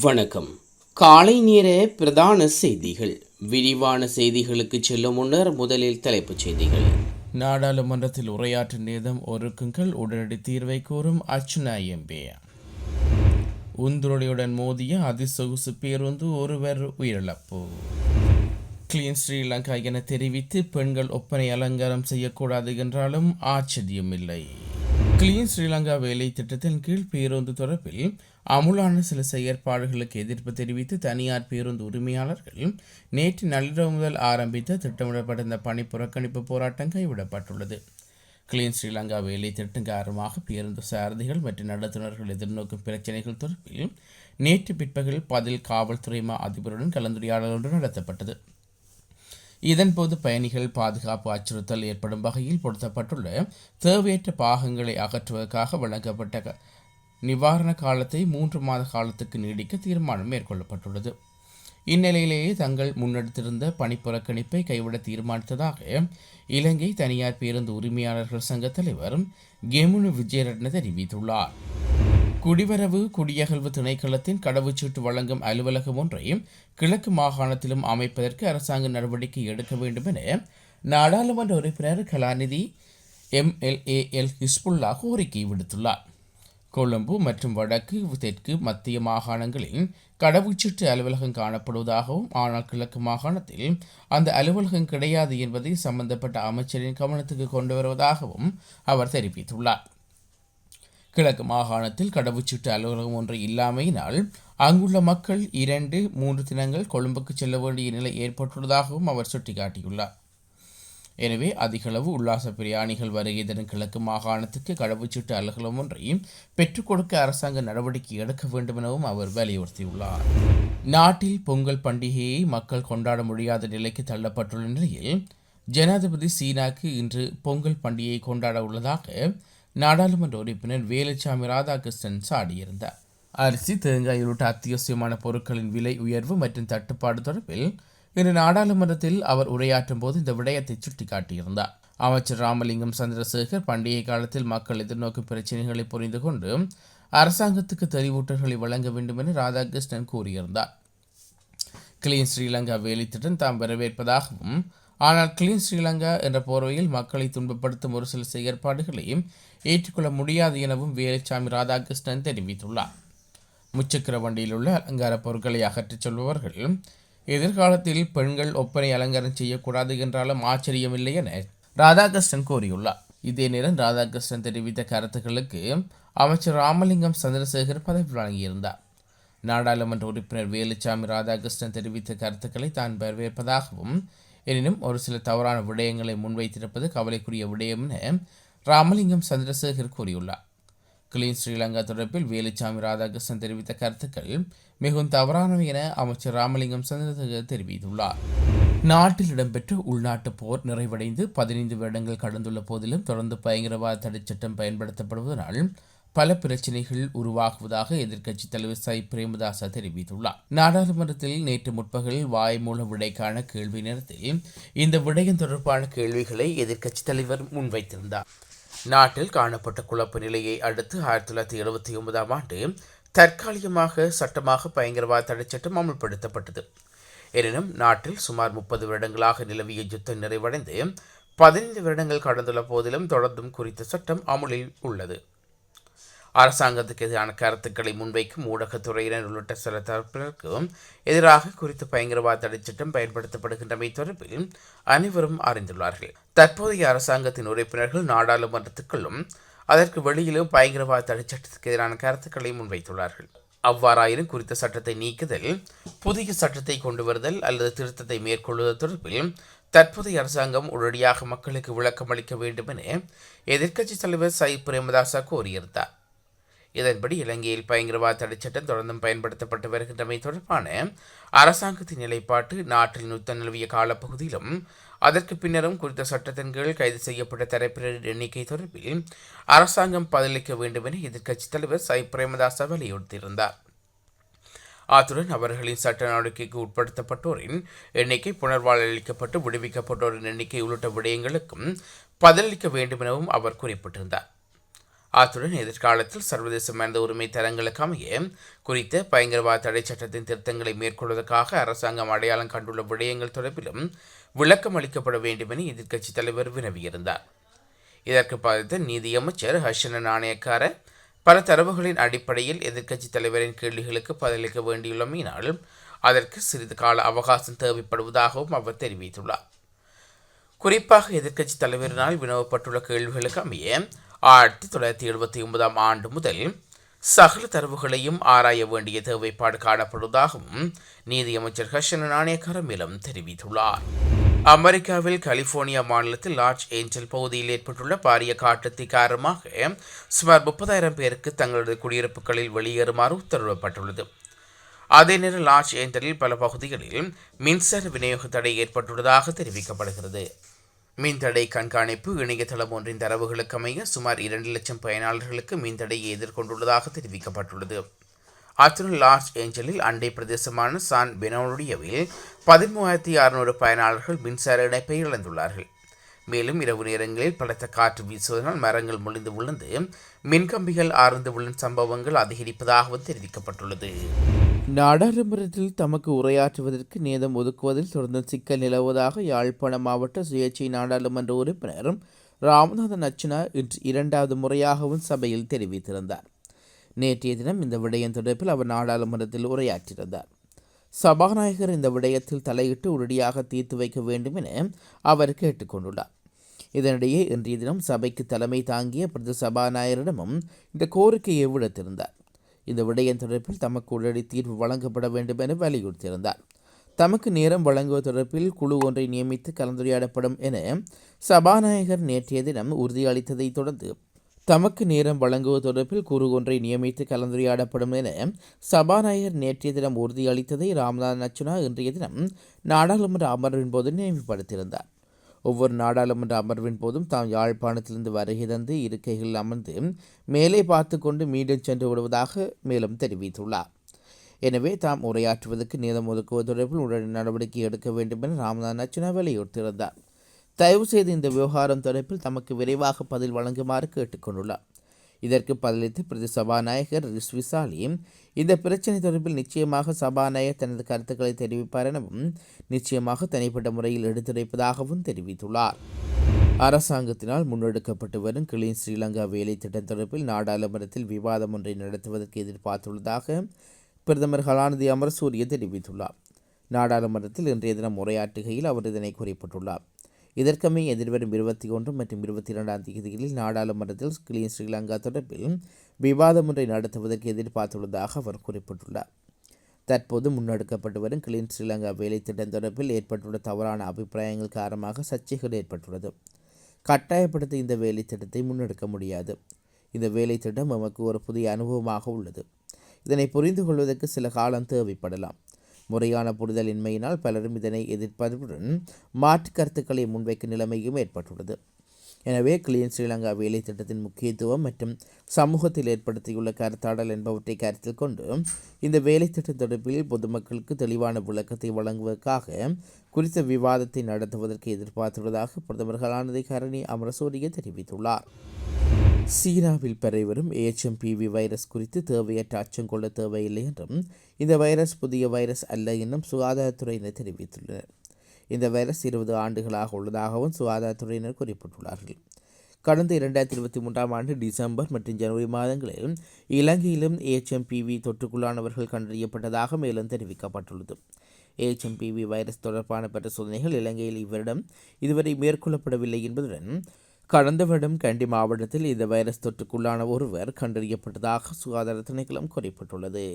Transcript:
வணக்கம். காலை நேர பிரதான செய்திகள். விரிவான செய்திகளுக்கு செல்லும் முன்னர் முதலில் தலைப்புச் செய்திகள். நாடாளுமன்றத்தில் உரையாற்றும் நேதம் ஒருக்குங்கள். உடனடி தீர்வை கோரும் அர்ச்சனா எம்பே. உந்துருடையுடன் மோதிய அதிசொகுசு பேருந்து ஒருவர் உயிரிழப்பு. கிளீன் ஸ்ரீலங்கா என தெரிவித்து பெண்கள் ஒப்பனை அலங்காரம் செய்யக்கூடாது என்றாலும் ஆச்சரியமில்லை. கிளீன் ஸ்ரீலங்கா வேலை திட்டத்தின் கீழ் பேருந்து தொடர்பில் அமுலான சில செயற்பாடுகளுக்கு எதிர்ப்பு தெரிவித்து தனியார் பேருந்து உரிமையாளர்கள் நேற்று நள்ளிரவு முதல் ஆரம்பித்த திட்டமிடப்பட்டிருந்த பணி புறக்கணிப்பு போராட்டம் கைவிடப்பட்டுள்ளது. கிளீன் ஸ்ரீலங்கா வேலை திட்டம் காரணமாக பேருந்து சாரதிகள் மற்றும் நடத்துனர்கள் எதிர்நோக்கும் பிரச்சினைகள் தொடர்பில் நேற்று பிற்பகல் பதில் காவல்துறை மா அதிபருடன் கலந்துரையாடல் ஒன்று நடத்தப்பட்டது. இதன்போது பயணிகள் பாதுகாப்பு அச்சுறுத்தல் ஏற்படும் வகையில் பொருத்தப்பட்டுள்ள தேவையற்ற பாகங்களை அகற்றுவதற்காக வழங்கப்பட்ட நிவாரண காலத்தை மூன்று மாத காலத்துக்கு நீடிக்க தீர்மானம் மேற்கொள்ளப்பட்டுள்ளது. இந்நிலையிலேயே தங்கள் முன்னெடுத்திருந்த பணிப்புறக்கணிப்பை கைவிட தீர்மானித்ததாக இலங்கை தனியார் பேருந்து உரிமையாளர்கள் சங்க தலைவர் கெமுனு விஜயரட்ன தெரிவித்துள்ளார். குடிவரவு குடியகழ்வு திணைக்களத்தின் கடவுச்சீட்டு வழங்கும் அலுவலகம் ஒன்றை கிழக்கு மாகாணத்திலும் அமைப்பதற்கு அரசாங்க நடவடிக்கை எடுக்க வேண்டும் என நாடாளுமன்ற உறுப்பினர் கலாநிதி எம்எல்ஏஎல் ஹிஸ்புல்லா கோரிக்கை விடுத்துள்ளார். கொழும்பு மற்றும் வடக்கு தெற்கு மத்திய மாகாணங்களில் கடவுச்சீட்டு அலுவலகம் காணப்படுவதாகவும் ஆனால் கிழக்கு மாகாணத்தில் அந்த அலுவலகம் கிடையாது என்பதை சம்பந்தப்பட்ட அமைச்சரின் கவனத்துக்கு கொண்டு வருவதாகவும் அவர் தெரிவித்துள்ளார். கிழக்கு மாகாணத்தில் கடவுச்சீட்டு அலுவலகம் ஒன்று இல்லாமையினால் அங்குள்ள மக்கள் இரண்டு மூன்று தினங்கள் கொழும்புக்கு செல்ல வேண்டிய நிலை ஏற்பட்டுள்ளதாகவும் அவர் சுட்டிக்காட்டியுள்ளார். எனவே அதிகளவு உல்லாச பிரயாணிகள் வருகை தரும் கிழக்கு மாகாணத்துக்கு கடவுச்சீட்டு அலுவலகம் ஒன்றையும் பெற்றுக் கொடுக்க அரசாங்க நடவடிக்கை எடுக்க வேண்டும் எனவும் அவர் வலியுறுத்தியுள்ளார். நாட்டில் பொங்கல் பண்டிகையை மக்கள் கொண்டாட முடியாத நிலைக்கு தள்ளப்பட்டுள்ள நிலையில் ஜனாதிபதி சீனாக்கு இன்று பொங்கல் பண்டிகையை கொண்டாட உள்ளதாக நாடாளுமன்ற உறுப்பினர் வேலுச்சாமி ராதாகிருஷ்ணன் சாடியிருந்தார். அரிசி தேங்காய் உள்ளிட்ட அத்தியாவசியமான பொருட்களின் விலை உயர்வு மற்றும் தட்டுப்பாடு தொடர்பில் இன்று நாடாளுமன்றத்தில் அவர் உரையாற்றும் போது இந்த விடயத்தை சுட்டிக்காட்டியிருந்தார். அமைச்சர் ராமலிங்கம் சந்திரசேகர் பண்டிகை காலத்தில் மக்கள் எதிர்நோக்கும் பிரச்சினைகளை புரிந்து கொண்டு அரசாங்கத்துக்கு தெளிவூட்டல்களை வழங்க வேண்டும் என ராதாகிருஷ்ணன் கூறியிருந்தார். கிளீன் ஸ்ரீலங்கா வேலைத்திட்டம் தாம் வரவேற்பதாகவும் ஆனால் கிளீன் ஸ்ரீலங்கா என்ற போர்வையில் மக்களை துன்பப்படுத்தும் ஒரு சில செயற்பாடுகளையும் ஏற்றுக்கொள்ள முடியாது எனவும் வேலுச்சாமி ராதாகிருஷ்ணன் தெரிவித்துள்ளார். முச்சக்கர வண்டியில் உள்ள அலங்கார பொருட்களை அகற்றச் சொல்பவர்கள் எதிர்காலத்தில் பெண்கள் ஒப்பனை அலங்காரம் செய்யக்கூடாது என்றாலும் ஆச்சரியமில்லை என ராதாகிருஷ்ணன் கூறியுள்ளார். இதே நேரம் ராதாகிருஷ்ணன் தெரிவித்த கருத்துக்களுக்கு அமைச்சர் ராமலிங்கம் சந்திரசேகர் பதவி வழங்கியிருந்தார். நாடாளுமன்ற உறுப்பினர் வேலுச்சாமி ராதாகிருஷ்ணன் தெரிவித்த கருத்துக்களை தான் வரவேற்பதாகவும் எனினும் ஒரு சில தவறான விடயங்களை முன்வைத்திருப்பது கவலைக்குரிய விடயம் என ராமலிங்கம் சந்திரசேகர் கூறியுள்ளார். கிளீன் ஸ்ரீலங்கா தொடர்பில் வேலுச்சாமி ராதாகிருஷ்ணன் தெரிவித்த கருத்துக்கள் மிகவும் தவறானவை என அமைச்சர் ராமலிங்கம் சந்திரசேகர் தெரிவித்துள்ளார். நாட்டில் இடம்பெற்ற உள்நாட்டு போர் நிறைவடைந்து பதினைந்து வருடங்கள் கடந்துள்ள போதிலும் தொடர்ந்து பயங்கரவாத தடை சட்டம் பயன்படுத்தப்படுவதனால் பல பிரச்சனைகள் உருவாகுவதாக எதிர்க்கட்சித் தலைவர் சை. பிரேமதாசா தெரிவித்துள்ளார். நாடாளுமன்றத்தில் நேற்று முற்பகல் வாய்மூல விடைக்கான கேள்வி நேரத்தில் இந்த விடயம் தொடர்பான கேள்விகளை எதிர்க்கட்சித் தலைவர் முன்வைத்திருந்தார். நாட்டில் காணப்பட்ட குழப்ப நிலையை அடுத்து ஆயிரத்தி தொள்ளாயிரத்தி எழுபத்தி ஒன்பதாம் ஆண்டு தற்காலிகமாக சட்டமாக பயங்கரவாத தடைச் சட்டம் அமல்படுத்தப்பட்டது. எனினும் நாட்டில் சுமார் முப்பது வருடங்களாக நிலவிய யுத்தம் நிறைவடைந்து பதினைந்து வருடங்கள் கடந்துள்ள போதிலும் தொடர்ந்தும் குறித்த சட்டம் அமுலில் உள்ளது. அரசாங்கத்துக்கு எதிரான கருத்துக்களை முன்வைக்கும் ஊடகத்துறையினர் உள்ளிட்ட சில தரப்பினருக்கும் எதிராக குறித்த பயங்கரவாத தடைச்சட்டம் பயன்படுத்தப்படுகின்றமை தொடர்பில் அனைவரும் அறிந்துள்ளார்கள். தற்போதைய அரசாங்கத்தின் உறுப்பினர்கள் நாடாளுமன்றத்துக்குள்ளும் அதற்கு வெளியிலும் பயங்கரவாத தடைச்சட்டத்துக்கு எதிரான கருத்துக்களை முன்வைத்துள்ளார்கள். அவ்வாறாயினும் குறித்த சட்டத்தை நீக்குதல் புதிய சட்டத்தை கொண்டு வருதல் அல்லது திருத்தத்தை மேற்கொள்வது தொடர்பில் தற்போதைய அரசாங்கம் உடனடியாக மக்களுக்கு விளக்கம் அளிக்க வேண்டும் என எதிர்க்கட்சித் தலைவர் சயித் பிரேமதாசா கோரியிருந்தார். இதன்படி இலங்கையில் பயங்கரவாத தடைச்சட்டம் தொடர்ந்தும் பயன்படுத்தப்பட்டு வருகின்றமை தொடர்பான அரசாங்கத்தின் நிலைப்பாட்டு நாட்டில் யுத்தம் நிலவிய காலப்பகுதியிலும் அதற்கு பின்னரும் குறித்த சட்டத்தின் கீழ் கைது செய்யப்பட்ட தரப்பினரின் எண்ணிக்கை தொடர்பில் அரசாங்கம் பதிலளிக்க வேண்டும் என எதிர்க்கட்சித் தலைவர் சை. பிரேமதாச வலியுறுத்தியிருந்தார். அத்துடன் அவர்களின் சட்ட நடவடிக்கைக்கு உட்படுத்தப்பட்டோரின் எண்ணிக்கை புனர்வாழ் அளிக்கப்பட்டு விடுவிக்கப்பட்டோரின் எண்ணிக்கை உள்ளிட்ட விடயங்களுக்கும் பதிலளிக்க வேண்டும் எனவும் அவர் குறிப்பிட்டிருந்தார். அத்துடன் எதிர்காலத்தில் சர்வதேச மனித உரிமை தரங்களுக்கு அமைய குறித்த பயங்கரவாத தடை சட்டத்தின் திருத்தங்களை மேற்கொள்வதற்காக அரசாங்கம் அடையாளம் கண்டுள்ள விடயங்கள் தொடர்பிலும் விளக்கம் அளிக்கப்பட வேண்டும் என எதிர்க்கட்சித் தலைவர் வினவியிருந்தார். இதற்கு பதித்த நீதியமைச்சர் ஹர்ஷன நாணயக்கார பல தரவுகளின் அடிப்படையில் எதிர்க்கட்சித் தலைவரின் கேள்விகளுக்கு பதிலளிக்க வேண்டியுள்ளமையினால் அதற்கு சிறிது கால அவகாசம் தேவைப்படுவதாகவும் அவர் தெரிவித்துள்ளார். குறிப்பாக எதிர்க்கட்சித் தலைவரினால் வினவப்பட்டுள்ள கேள்விகளுக்கு அமைய ஆயிரத்தி தொள்ளாயிரத்தி எழுபத்தி ஒன்பதாம் ஆண்டு முதல் சகல தரவுகளையும் ஆராய வேண்டிய தேவைப்பாடு காணப்படுவதாகவும் நீதியமைச்சர் ஹர்ஷன நாணயக்கார மேலும் தெரிவித்துள்ளார். அமெரிக்காவில் கலிபோர்னியா மாநிலத்தில் லார்ஜ் ஏஞ்சல் பகுதியில் ஏற்பட்டுள்ள பாரிய காட்டுத்தீ காரணமாக சுமார் முப்பதாயிரம் பேருக்கு தங்களது குடியிருப்புகளில் வெளியேறுமாறு உத்தரவிடப்பட்டுள்ளது. அதே நேரம் லார்ஜ் ஏஞ்சலில் பல பகுதிகளில் மின்சார விநியோக தடை ஏற்பட்டுள்ளதாக தெரிவிக்கப்படுகிறது. மின்தடை கண்காணிப்பு இணையதளம் ஒன்றின் தரவுகளுக்கு அமைய சுமார் இரண்டு லட்சம் பயனாளர்களுக்கு மின்தடையை எதிர்கொண்டுள்ளதாக தெரிவிக்கப்பட்டுள்ளது. அத்துடன் லார்ஜ் ஏஞ்சலில் அண்டை பிரதேசமான சான் பெனோடியவில் பதிமூவாயிரத்தி அறுநூறு பயனாளர்கள் மின்சார இணைப்பை இழந்துள்ளார்கள். மேலும் இரவு நேரங்களில் பலத்த காற்று வீசுவதனால் மரங்கள் முழிந்து விழுந்து மின்கம்பிகள் ஆர்ந்து விழும் சம்பவங்கள் அதிகரிப்பதாகவும் தெரிவிக்கப்பட்டுள்ளது. நாடாளுமன்றத்தில் தமக்கு உரையாற்றுவதற்கு நேதம் ஒதுக்குவதில் தொடர்ந்து சிக்கல் நிலவுவதாக யாழ்ப்பாண மாவட்ட சுயேட்சை நாடாளுமன்ற உறுப்பினரும் ராமநாதன் அர்ச்சனா இன்று இரண்டாவது முறையாகவும் சபையில் தெரிவித்திருந்தார். நேற்றைய தினம் இந்த விடயம் தொடர்பில் அவர் நாடாளுமன்றத்தில் உரையாற்றியிருந்தார். சபாநாயகர் இந்த விடயத்தில் தலையிட்டு உடனடியாக தீர்த்து வைக்க வேண்டும் என அவர் கேட்டுக்கொண்டுள்ளார். இதனிடையே இன்றைய தினம் சபைக்கு தலைமை தாங்கிய பிரதி சபாநாயகரிடமும் இந்த கோரிக்கையை விடுத்திருந்தார். இந்த விடயம் தொடர்பில் தமக்கு உடனடி தீர்வு வழங்கப்பட வேண்டும் என வலியுறுத்தியிருந்தார். தமக்கு நேரம் வழங்குவது தொடர்பில் குழு ஒன்றை நியமித்து கலந்துரையாடப்படும் என சபாநாயகர் நேற்றைய தினம் உறுதியளித்ததை தொடர்ந்து தமக்கு நேரம் வழங்குவது தொடர்பில் குழு ஒன்றை நியமித்து கலந்துரையாடப்படும் என சபாநாயகர் நேற்றைய தினம் உறுதியளித்ததை ராம்நாத் நச்சுனா இன்றைய தினம் நாடாளுமன்ற அமர்வின் போது நினைவுபடுத்தியிருந்தார். ஒவ்வொரு நாடாளுமன்ற அமர்வின் போதும் தாம் யாழ்ப்பாணத்திலிருந்து வருகை தந்து இருக்கைகளில் அமர்ந்து மேலே பார்த்து கொண்டு மீண்டும் சென்று விடுவதாக மேலும் தெரிவித்துள்ளார். எனவே தாம் உரையாற்றுவதற்கு நேரம் ஒதுக்குவது தொடர்பில் உடனடி நடவடிக்கை எடுக்க வேண்டும் என ராமநாத் நச்சினா வலியுறுத்தியிருந்தார். தயவு செய்து இந்த விவகாரம் தொடர்பில் தமக்கு விரைவாக பதில் வழங்குமாறு கேட்டுக்கொண்டுள்ளார். இதற்கு பதிலளித்து பிரதி சபாநாயகர் ரிஸ்விசாலி இந்த பிரச்சினை தொடர்பில் நிச்சயமாக சபாநாயகர் தனது கருத்துக்களை தெரிவிப்பார் எனவும் நிச்சயமாக தனிப்பட்ட முறையில் எடுத்துரைப்பதாகவும் தெரிவித்துள்ளார். அரசாங்கத்தினால் முன்னெடுக்கப்பட்டு வரும் கிளீன் ஸ்ரீலங்கா வேலை திட்டம் தொடர்பில் நாடாளுமன்றத்தில் விவாதம் ஒன்றை நடத்துவதற்கு எதிர்பார்த்துள்ளதாக பிரதமர் கலாநிதி அமர்சூரிய தெரிவித்துள்ளார். நாடாளுமன்றத்தில் இன்றைய தினம் உரையாற்றுகையில் அவர் இதனை குறிப்பிட்டுள்ளார். இதற்கமே எதிர்வரும் இருபத்தி ஒன்று மற்றும் இருபத்தி இரண்டாம் தேதிகளில் நாடாளுமன்றத்தில் கிளீன் ஸ்ரீலங்கா தொடர்பில் விவாதம் ஒன்றை நடத்துவதற்கு எதிர்பார்த்துள்ளதாக அவர் குறிப்பிட்டுள்ளார். தற்போது முன்னெடுக்கப்பட்டு வரும் கிளீன் ஸ்ரீலங்கா வேலை திட்டம் தொடர்பில் ஏற்பட்டுள்ள தவறான அபிப்பிராயங்கள் காரணமாக சர்ச்சைகள் ஏற்பட்டுள்ளது. கட்டாயப்படுத்த இந்த வேலை திட்டத்தை முன்னெடுக்க முடியாது. இந்த வேலை திட்டம் நமக்கு ஒரு புதிய அனுபவமாக உள்ளது. இதனை புரிந்து கொள்வதற்கு சில காலம் தேவைப்படலாம். முறையான புரிதலின்மையினால் பலரும் இதனை எதிர்ப்பதுடன் மாற்று கருத்துக்களை முன்வைக்கும் நிலைமையும் ஏற்பட்டுள்ளது. எனவே கிளீன் ஸ்ரீலங்கா வேலை திட்டத்தின் முக்கியத்துவம் மற்றும் சமூகத்தில் ஏற்படுத்தியுள்ள கருத்தாடல் என்பவற்றை கருத்தில் கொண்டு இந்த வேலை திட்டம் தொடர்பில் பொதுமக்களுக்கு தெளிவான விளக்கத்தை வழங்குவதற்காக குறித்த விவாதத்தை நடத்துவதற்கு எதிர்பார்த்துள்ளதாக பிரதமர் கரணி அமரசூரிய தெரிவித்துள்ளார். சீனாவில் பரவிவரும் ஏஎச்எம்பிவி வைரஸ் குறித்து தேவையற்ற அச்சம் கொள்ள தேவையில்லை என்றும் இந்த வைரஸ் புதிய வைரஸ் அல்ல என்றும் சுகாதாரத்துறையினர் தெரிவித்துள்ளனர். இந்த வைரஸ் இருபது ஆண்டுகளாக உள்ளதாகவும் சுகாதாரத்துறையினர் குறிப்பிட்டுள்ளார்கள். கடந்த இரண்டாயிரத்தி இருபத்தி மூன்றாம் ஆண்டு டிசம்பர் மற்றும் ஜனவரி மாதங்களில் இலங்கையிலும் ஏஎச்எம்பிவி தொற்றுக்குள்ளானவர்கள் கண்டறியப்பட்டதாக மேலும் தெரிவிக்கப்பட்டுள்ளது. ஏஎச்எம்பிவி வைரஸ் தொடர்பான பரிசோதனைகள் இலங்கையில் இவரிடம் இதுவரை மேற்கொள்ளப்படவில்லை என்பதுடன் கடந்த வருடம் கண்டி மாவட்டத்தில் இந்த வைரஸ் தொற்றுக்குள்ளான ஒருவர் கண்டறியப்பட்டதாக சுகாதார திணைக்களம் குறிப்பிட்டுள்ளது.